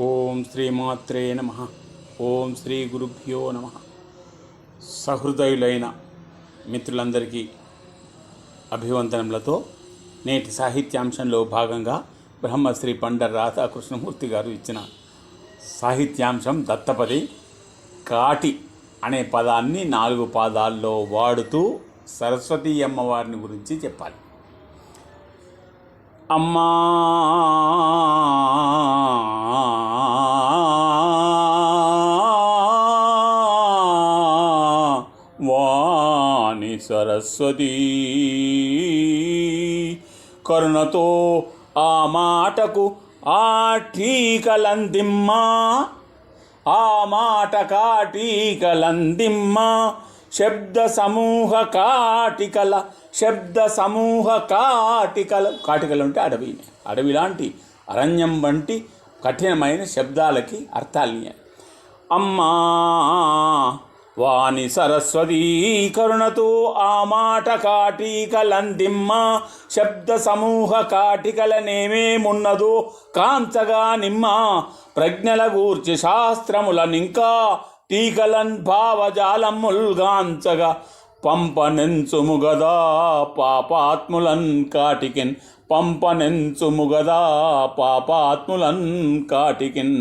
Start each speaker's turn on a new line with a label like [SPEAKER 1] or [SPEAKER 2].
[SPEAKER 1] ఓం శ్రీమాత్రే నమ. ఓం శ్రీ గురుభ్యో నమ. సహృదయులైన మిత్రులందరికీ అభివందనములతో నేటి సాహిత్యాంశంలో భాగంగా బ్రహ్మశ్రీ పండర్ రాధాకృష్ణమూర్తి గారు ఇచ్చిన సాహిత్యాంశం దత్తపది కాటి అనే పదాన్ని నాలుగు పాదాల్లో వాడుతూ సరస్వతీ అమ్మవారిని గురించి చెప్పాలి. అమ్మా వాణి సరస్వతి. కరుణతో ఆ మాటకు ఆ టీకలందిమ్మా. ఆ మాట కాటికలందిమ్మ శబ్ద సమూహ కాటికల శబ్ద సమూహ కాటికల. కాటికలు అంటే అడవి. అడవి లాంటి అరణ్యం వంటి కఠినమైన శబ్దాలకి అర్థాలు అమ్మా వాణి సరస్వతీ కరుణతో ఆ మాట కాటికలందిమ్మ. శబ్ద సమూహ కాటికలనేమేమున్నదో కాంచగా నిమ్మ. ప్రజ్ఞల గూర్చి శాస్త్రములనింకా టీకలన్ భావజాలముల్గాంచగా పంపనెంచుముగదా పాపాత్ములన్ కాటికిన్. పంపనెంచుముగదా పాపాత్ములన్ కాటికిన్.